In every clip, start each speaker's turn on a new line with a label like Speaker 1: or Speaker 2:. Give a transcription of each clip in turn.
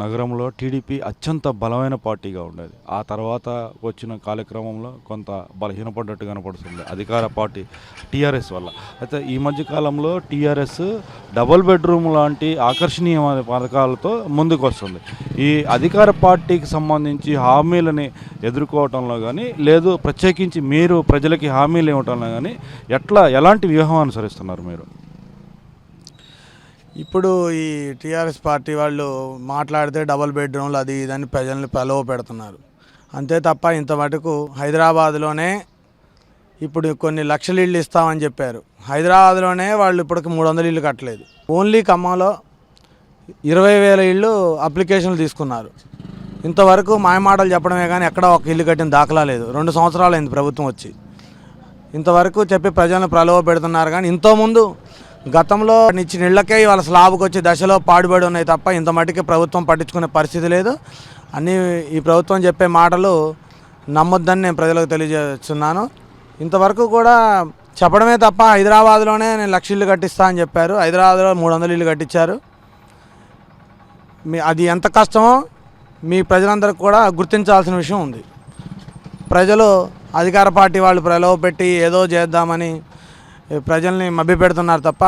Speaker 1: నగరంలో టీడీపీ అత్యంత బలమైన పార్టీగా ఉండేది. ఆ తర్వాత వచ్చిన కార్యక్రమంలో కొంత బలహీనపడ్డట్టు కనపడుతుంది అధికార పార్టీ టీఆర్ఎస్ వల్ల. అయితే ఈ మధ్య కాలంలో టీఆర్ఎస్ డబుల్ బెడ్రూమ్ లాంటి ఆకర్షణీయమైన పథకాలతో ముందుకు వస్తుంది ఈ అధికార పార్టీకి సంబంధించి హామీలని ఎదుర్కోవటంలో కానీ లేదు ప్రత్యేకించి మీరు ప్రజలకి హామీలు ఇవ్వటంలో కానీ ఎట్లా ఎలాంటి వ్యూహం అనుసరిస్తున్నారు మీరు?
Speaker 2: ఇప్పుడు ఈ టీఆర్ఎస్ పార్టీ వాళ్ళు మాట్లాడితే డబుల్ బెడ్రూమ్లు అది ఇదని ప్రజల్ని ప్రలోభ పెడుతున్నారు. అంతే తప్ప ఇంత మటుకు హైదరాబాద్లోనే ఇప్పుడు కొన్ని లక్షల ఇళ్ళు ఇస్తామని చెప్పారు. హైదరాబాద్లోనే వాళ్ళు ఇప్పటికి మూడు వందల ఇళ్ళు కట్టలేదు. ఓన్లీ ఖమ్మంలో ఇరవై వేల ఇళ్ళు అప్లికేషన్లు తీసుకున్నారు. ఇంతవరకు మాయమాటలు చెప్పడమే కానీ ఎక్కడ ఒక ఇల్లు కట్టిన దాఖలా లేదు. రెండు సంవత్సరాలు అయింది ప్రభుత్వం వచ్చి. ఇంతవరకు చెప్పి ప్రజలను ప్రలోభ పెడుతున్నారు కానీ ఇంతకుముందు గతంలో ఇచ్చిన ఇళ్ళకే వాళ్ళ స్లాబ్కి వచ్చే దశలో పాడుబడి ఉన్నాయి తప్ప ఇంత మటుకి ప్రభుత్వం పట్టించుకునే పరిస్థితి లేదు. అన్నీ ఈ ప్రభుత్వం చెప్పే మాటలు నమ్మొద్దని నేను ప్రజలకు తెలియజేస్తున్నాను. ఇంతవరకు కూడా చెప్పడమే తప్ప హైదరాబాద్లోనే నేను లక్ష ఇల్లు కట్టిస్తా అని చెప్పారు. హైదరాబాద్లో మూడు వందల ఇల్లు కట్టించారు. మీ అది ఎంత కష్టమో మీ ప్రజలందరికీ కూడా గుర్తించాల్సిన విషయం ఉంది. ప్రజలు అధికార పార్టీ వాళ్ళు ప్రలోభ పెట్టి ఏదో చేద్దామని ప్రజల్ని మభ్యపెడుతున్నారు తప్ప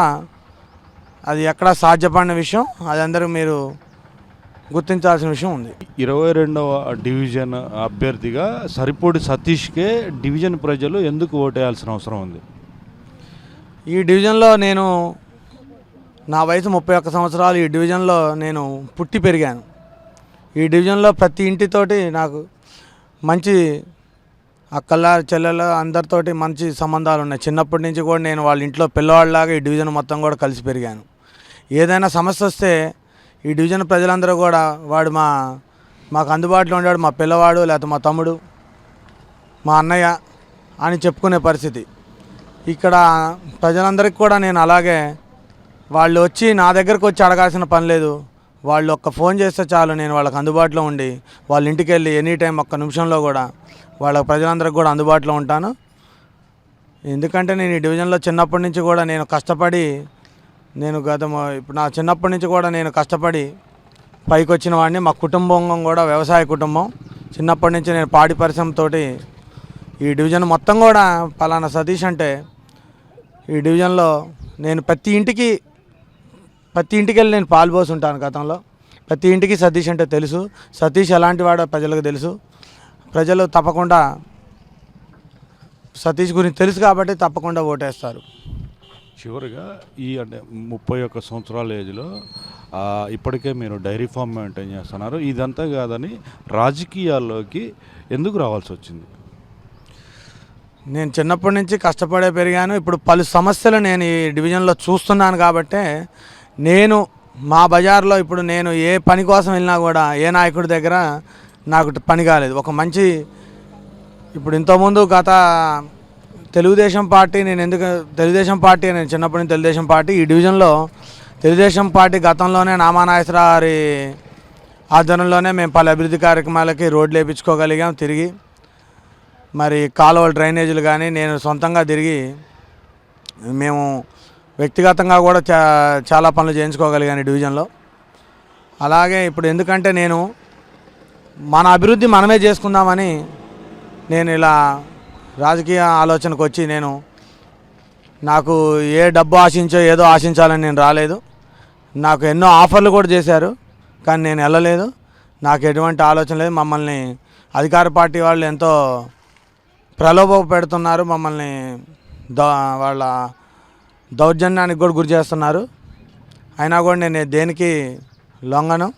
Speaker 2: అది ఎక్కడ సాధ్యపడిన విషయం. అది అందరూ మీరు గుర్తించాల్సిన విషయం ఉంది.
Speaker 1: ఇరవై రెండవ డివిజన్ అభ్యర్థిగా సరిపోడి సతీష్కే డివిజన్ ప్రజలు ఎందుకు ఓటేయాల్సిన అవసరం ఉంది?
Speaker 2: ఈ డివిజన్లో నేను నా వయసు ముప్పై ఒక్క సంవత్సరాలు ఈ డివిజన్లో నేను పుట్టి పెరిగాను. ఈ డివిజన్లో ప్రతి ఇంటితోటి నాకు మంచి అక్కల చెల్లెలు అందరితోటి మంచి సంబంధాలు ఉన్నాయి. చిన్నప్పటి నుంచి కూడా నేను వాళ్ళ ఇంట్లో పిల్లవాళ్ళలాగా ఈ డివిజన్ మొత్తం కూడా కలిసి పెరిగాను. ఏదైనా సమస్య వస్తే ఈ డివిజన్ ప్రజలందరూ కూడా వాడు మా మాకు అందుబాటులో ఉండాడు మా పిల్లవాడు లేకపోతే మా తమ్ముడు మా అన్నయ్య అని చెప్పుకునే పరిస్థితి. ఇక్కడ ప్రజలందరికీ కూడా నేను అలాగే వాళ్ళు వచ్చి నా దగ్గరకు వచ్చి అడగాల్సిన పని లేదు. వాళ్ళు ఒక్క ఫోన్ చేస్తే చాలు నేను వాళ్ళకి అందుబాటులో ఉండి వాళ్ళ ఇంటికి వెళ్ళి ఎనీ టైం ఒక్క నిమిషంలో కూడా వాళ్ళ ప్రజలందరికీ కూడా అందుబాటులో ఉంటాను. ఎందుకంటే నేను ఈ డివిజన్లో చిన్నప్పటి నుంచి కూడా నేను కష్టపడి నేను గత ఇప్పుడు నా చిన్నప్పటి నుంచి కూడా నేను కష్టపడి పైకి వచ్చిన వాడిని మా కుటుంబం కూడా వ్యవసాయ కుటుంబం. చిన్నప్పటి నుంచి నేను పాడి పరిశ్రమతోటి ఈ డివిజన్ మొత్తం కూడా పలానా సతీష్ అంటే ఈ డివిజన్లో నేను ప్రతి ఇంటికి ప్రతి ఇంటికి వెళ్ళి నేను పాల్పోసి ఉంటాను గతంలో. ప్రతి ఇంటికి సతీష్ అంటే తెలుసు. సతీష్ ఎలాంటి వాడో ప్రజలకు తెలుసు. ప్రజలు తప్పకుండా సతీష్ గురించి తెలుసు కాబట్టి తప్పకుండా ఓటేస్తారు.
Speaker 1: చివరిగా ఈ అంటే ముప్పై ఒక్క సంవత్సరాల ఏజ్లో ఇప్పటికే మీరు డైరీ ఫామ్ మెయింటైన్ చేస్తున్నారు. ఇదంతా కాదని రాజకీయాల్లోకి ఎందుకు రావాల్సి వచ్చింది?
Speaker 2: నేను చిన్నప్పటి నుంచి కష్టపడే పెరిగాను. ఇప్పుడు పలు సమస్యలు నేను ఈ డివిజన్లో చూస్తున్నాను కాబట్టే నేను మా బజార్లో ఇప్పుడు నేను ఏ పని కోసం వెళ్ళినా కూడా ఏ నాయకుడి దగ్గర నాకు పని కాలేదు. ఒక మంచి ఇప్పుడు ఇంతకుముందు గత తెలుగుదేశం పార్టీ నేను ఎందుకు తెలుగుదేశం పార్టీ నేను చిన్నప్పటి నుంచి తెలుగుదేశం పార్టీ ఈ డివిజన్లో తెలుగుదేశం పార్టీ గతంలోనే నామానాయసరావు గారి ఆధ్వర్యంలోనే మేము పలు అభివృద్ధి కార్యక్రమాలకి రోడ్లు వేయించుకోగలిగాం తిరిగి. మరి కాలువలు డ్రైనేజీలు కానీ నేను సొంతంగా తిరిగి మేము వ్యక్తిగతంగా కూడా చా చాలా పనులు చేయించుకోగలిగాను డివిజన్లో. అలాగే ఇప్పుడు ఎందుకంటే నేను మన అభివృద్ధి మనమే చేసుకుందామని నేను ఇలా రాజకీయ ఆలోచనకు వచ్చి నేను నాకు ఏ డబ్బు ఆశించో ఏదో ఆశించాలని నేను రాలేదు. నాకు ఎన్నో ఆఫర్లు కూడా చేశారు కానీ నేను వెళ్ళలేదు. నాకు ఎటువంటి ఆలోచన లేదు. మమ్మల్ని అధికార పార్టీ వాళ్ళు ఎంతో ప్రలోభ పెడుతున్నారు. మమ్మల్ని ద వాళ్ళ దౌర్జన్యానికి కూడా గురి చేస్తున్నారు. అయినా కూడా నేను దేనికి లొంగను?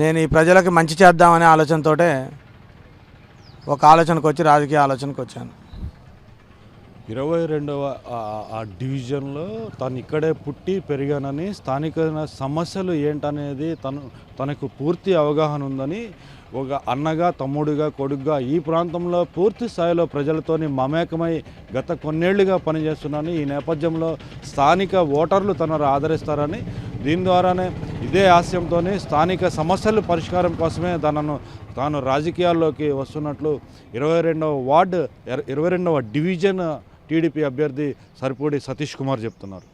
Speaker 2: నేను ఈ ప్రజలకు మంచి చేద్దామనే ఆలోచనతోటే ఒక ఆలోచనకు వచ్చి రాజకీయ ఆలోచనకు వచ్చాను
Speaker 1: ఇరవై రెండవ ఆ- డివిజన్లో తను ఇక్కడే పుట్టి పెరిగానని స్థానిక సమస్యలు ఏంటనేది తను తనకు పూర్తి అవగాహన ఉందని ఒక అన్నగా తమ్ముడిగా కొడుగ్గా ఈ ప్రాంతంలో పూర్తి స్థాయిలో ప్రజలతోని మమేకమై గత కొన్నేళ్ళుగా పనిచేస్తున్నాను ఈ నేపథ్యంలో స్థానిక ఓటర్లు తనను ఆదరిస్తారని దీని ద్వారానే ఇదే ఆశయంతో స్థానిక సమస్యల పరిష్కారం కోసమే తనను తాను రాజకీయాల్లోకి వస్తున్నట్లు ఇరవై రెండవ వార్డు ఇరవై రెండవ డివిజన్ టీడీపీ అభ్యర్థి సరిపూడి సతీష్ కుమార్ చెప్తున్నారు.